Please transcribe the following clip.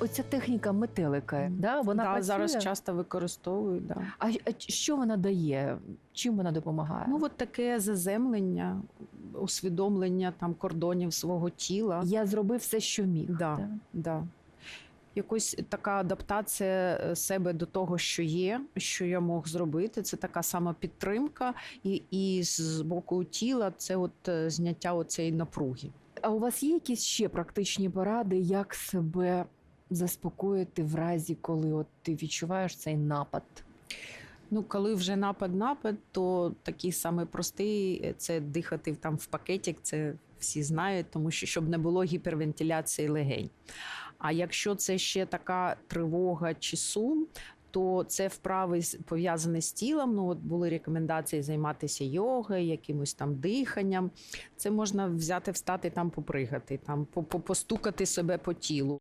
Оця техніка метелика, да, вона да, працює? зараз часто використовують. Да. А, а що вона дає? Чим вона допомагає? Ну, от таке заземлення, усвідомлення там кордонів свого тіла. я зробив все, що міг. Да. Да. Якось така адаптація е, себе до того, що є, що я мог зробити. Це така сама підтримка, і, і з боку тіла це от е, зняття оцієї напруги. А у вас є якісь ще практичні поради, як себе заспокоїти в разі, коли от ти відчуваєш цей напад? Ну, коли вже напад-напад, то такий самий простий е, це дихати там в пакетик, це всі знають, тому що щоб не було гіпервентиляції легень. А якщо це ще така тривога чи сум, то це вправи пов'язані з тілом. Ну, от були рекомендації займатися йогою, якимось там диханням. Це можна взяти, встати там, попригати, там по- по- постукати себе по тілу.